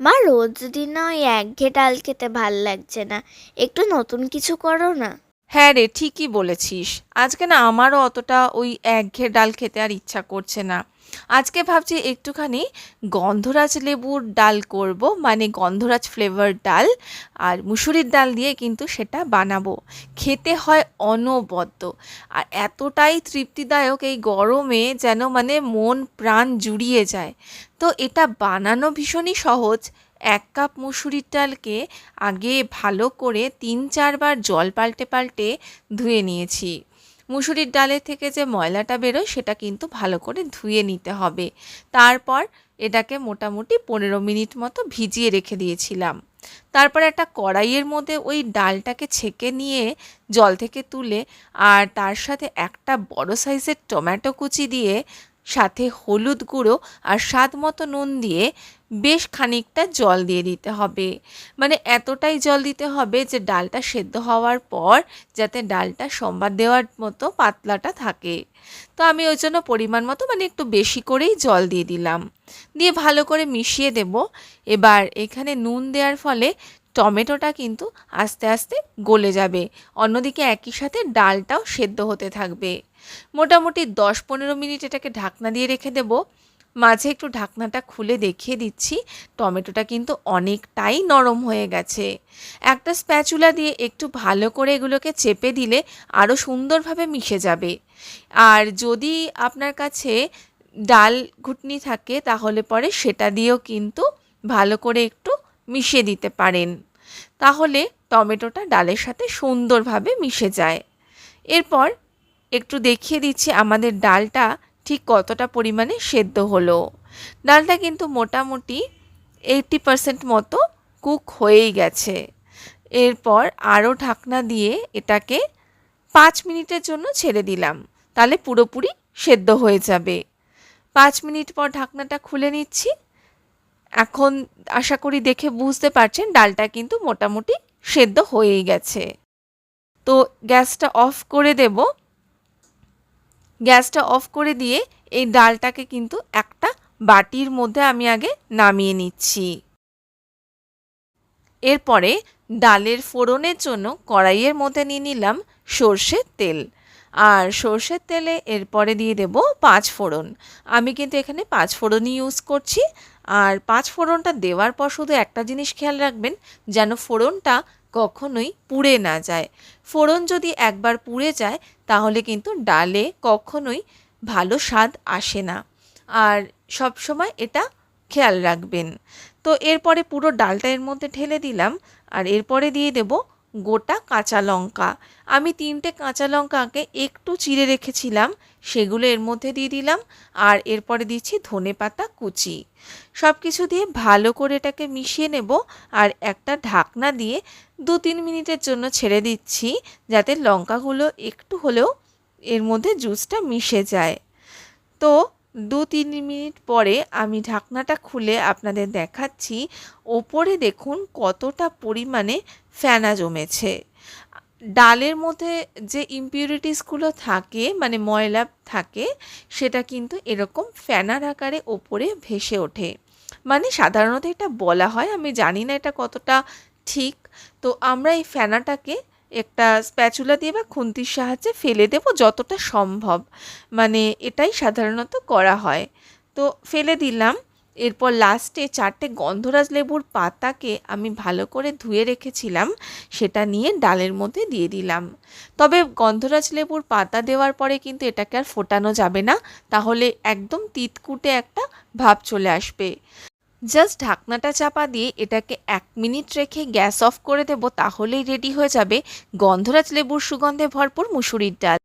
মা, রোজ দিন ওই একঘেয়ে ডাল খেতে ভালো লাগছে না। একটু নতুন কিছু করো না। হ্যাঁ রে, ঠিকই বলেছিস। আজকে না আমারও অতটা ওই একঘেয়ে ডাল খেতে আর ইচ্ছা করছে না। আজকে ভাবছি একটুখানি গন্ধরাজ লেবুর ডাল করব মানে গন্ধরাজ ফ্লেভার ডাল আর মুসুরির ডাল দিয়ে কিন্তু সেটা বানাবো। খেতে হয় অনবদ্য। আর এতটাই তৃপ্তিদায়ক এই গরমে যেন মানে মন প্রাণ জুড়িয়ে যায়। তো এটা বানানো ভীষণই সহজ। এক কাপ মুসুরির ডালকে আগে ভালো করে তিন চারবার জল পাল্টে পাল্টে ধুয়ে নিয়েছি। মুসুরির ডালের থেকে যে ময়লাটা বেরোয় সেটা কিন্তু ভালো করে ধুয়ে নিতে হবে। তারপর এটাকে মোটামুটি পনেরো মিনিট মতো ভিজিয়ে রেখে দিয়েছিলাম। তারপর একটা কড়াইয়ের মধ্যে ওই ডালটাকে ছেঁকে নিয়ে জল থেকে তুলে আর তার সাথে একটা বড় সাইজের টমেটো কুচি দিয়ে সাথে হলুদ গুঁড়ো আর স্বাদ মতো নুন দিয়ে বেশ খানিকটা জল দিয়ে দিতে হবে। মানে এতটাই জল দিতে হবে যে ডালটা সেদ্ধ হওয়ার পর যাতে ডালটা সম্বাদ দেওয়ার মতো পাতলাটা থাকে। তো আমি ওই জন্য পরিমাণ মতো মানে একটু বেশি করেই জল দিয়ে দিলাম। দিয়ে ভালো করে মিশিয়ে দেব। এবার এখানে নুন দেওয়ার ফলে টমেটোটা কিন্তু আস্তে আস্তে গলে যাবে। অন্যদিকে একই সাথে ডালটাও সেদ্ধ হতে থাকবে। মোটামুটি দশ পনেরো মিনিট এটাকে ঢাকনা দিয়ে রেখে দেব। মাঝে একটু ঢাকনাটা খুলে দেখিয়ে দিচ্ছি, টমেটোটা কিন্তু অনেকটাই নরম হয়ে গেছে। একটা স্প্যাচুলা দিয়ে একটু ভালো করে এগুলোকে চেপে দিলে আরও সুন্দরভাবে মিশে যাবে। আর যদি আপনার কাছে ডাল ঘুটনি থাকে, তাহলে পরে সেটা দিয়েও কিন্তু ভালো করে একটু মিশিয়ে দিতে পারেন। তাহলে টমেটোটা ডালের সাথে সুন্দরভাবে মিশে যায়। এরপর একটু দেখিয়ে দিচ্ছি আমাদের ডালটা ঠিক কতটা পরিমাণে সেদ্ধ হলো। ডালটা কিন্তু মোটামুটি এইটটি পারসেন্ট মতো কুক হয়েই গেছে। এরপর আরও ঢাকনা দিয়ে এটাকে পাঁচ মিনিটের জন্য ছেড়ে দিলাম। তাহলে পুরোপুরি সেদ্ধ হয়ে যাবে। পাঁচ মিনিট পর ঢাকনাটা খুলে নিচ্ছি। এখন আশা করি দেখে বুঝতে পারছেন ডালটা কিন্তু মোটামুটি সেদ্ধ হয়েই গেছে। তো গ্যাসটা অফ করে দেব। গ্যাসটা অফ করে দিয়ে এই ডালটাকে কিন্তু একটা বাটির মধ্যে আমি আগে নামিয়ে নিচ্ছি। এরপরে ডালের ফোড়নের জন্য কড়াইয়ের মধ্যে নিয়ে নিলাম সর্ষের তেল। আর সর্ষের তেলে এরপরে দিয়ে দেব পাঁচ ফোড়ন। আমি কিন্তু এখানে পাঁচ ফোড়নই ইউজ করছি। আর পাঁচ ফোড়নটা দেওয়ার পর শুধু একটা জিনিস খেয়াল রাখবেন, যেন ফোড়নটা কখনোই পুড়ে না যায়। ফোড়ন যদি একবার পুড়ে যায়, তাহলে কিন্তু ডালে কখনোই ভালো স্বাদ আসে না। আর সব সময় এটা খেয়াল রাখবেন। তো এরপরে পুরো ডালটা এর মধ্যে ঢেলে দিলাম, আর এরপরে দিয়ে দেব গোটা কাঁচা লঙ্কা। আমি তিনটে কাঁচা লঙ্কাকে একটু চিড়ে রেখেছিলাম, সেগুলো এর মধ্যে দিয়ে দিলাম আর এরপরে দিচ্ছি ধনে পাতা কুচি। সব কিছু দিয়ে ভালো করে এটাকে মিশিয়ে নেব আর একটা ঢাকনা দিয়ে দু তিন মিনিটের জন্য ছেড়ে দিচ্ছি যাতে লঙ্কাগুলো একটু হলেও এর মধ্যে জুসটা মিশে যায়। তো দু তিন মিনিট পরে আমি ঢাকনাটা খুলে আপনাদের দেখাচ্ছি। ওপরে দেখুন কতটা পরিমাণে ফেনা জমেছে। ডালের মধ্যে যে ইম্পিউরিটিসগুলো থাকে মানে ময়লা থাকে, সেটা কিন্তু এরকম ফেনার আকারে ওপরে ভেসে ওঠে। মানে সাধারণত এটা বলা হয়, আমি জানি না এটা কতটা ঠিক। তো আমরা এই ফেনাটাকে একটা স্প্যাচুলা দিয়ে বা খুন্তির সাহায্যে ফেলে দেব যতটা সম্ভব। মানে এটাই সাধারণত করা হয়। তো ফেলে দিলাম। এরপর লাস্টে চারটে গন্ধরাজ লেবুর পাতাকে আমি ভালো করে ধুয়ে রেখেছিলাম। সেটা নিয়ে ডালের মধ্যে দিয়ে দিলাম। তবে গন্ধরাজ লেবুর পাতা দেওয়ার পরে কিন্তু এটাকে আর ফোটানো যাবে না। তাহলে একদম তিতকুটে একটা ভাব চলে আসবে। জাস্ট ঢাকনাটা চাপা দিয়ে এটাকে এক মিনিট রেখে গ্যাস অফ করে দেব, তাহলেই রেডি হয়ে যাবে গন্ধরাজ লেবুর সুগন্ধে ভরপুর মুসুরির ডাল।